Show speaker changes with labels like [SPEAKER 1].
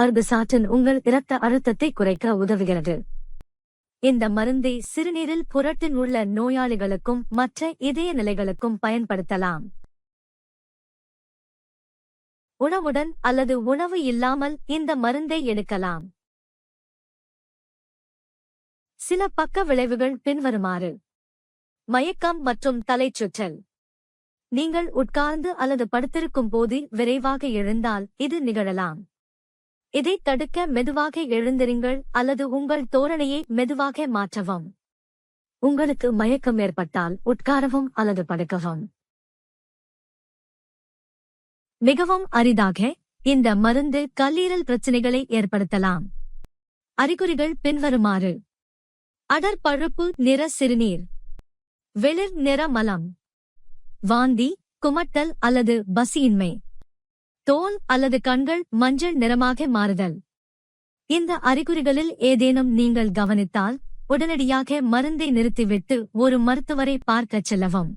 [SPEAKER 1] அர்பசாட்டின் உங்கள் இரத்த அழுத்தத்தை குறைக்க உதவுகிறது. இந்த மருந்தை சிறுநீரில் புரட்டின் உள்ள நோயாளிகளுக்கும் மற்ற இதய நிலைகளுக்கும் பயன்படுத்தலாம். உணவுடன் அல்லது உணவு இல்லாமல் இந்த மருந்தை எடுக்கலாம். சில பக்க விளைவுகள் பின்வருமாறு. மயக்கம் மற்றும் தலைச்சுற்றல். நீங்கள் உட்கார்ந்து அல்லது படுத்திருக்கும் போது விரைவாக எழுந்தால் இது நிகழலாம். இதை தடுக்க மெதுவாக எழுந்திருங்கள் அல்லது உங்கள் தோரணையை மெதுவாக மாற்றவும். உங்களுக்கு மயக்கம் ஏற்பட்டால் உட்காரவும் அல்லது படுக்கவும். மிகவும் அரிதாக இந்த மருந்து கல்லீரல் பிரச்சினைகளை ஏற்படுத்தலாம். அறிகுறிகள் பின்வருமாறு. அடர் பழுப்பு நிற சிறுநீர். வெளிர் நிற மலம். வாந்தி குமட்டல் அல்லது பசியின்மை. தோல் அல்லது கண்கள் மஞ்சள் நிறமாக மாறுதல். இந்த அறிகுறிகளில் ஏதேனும் நீங்கள் கவனித்தால் உடனடியாக மருந்தை நிறுத்திவிட்டு ஒரு மருத்துவரை பார்க்கச் செல்லவும்.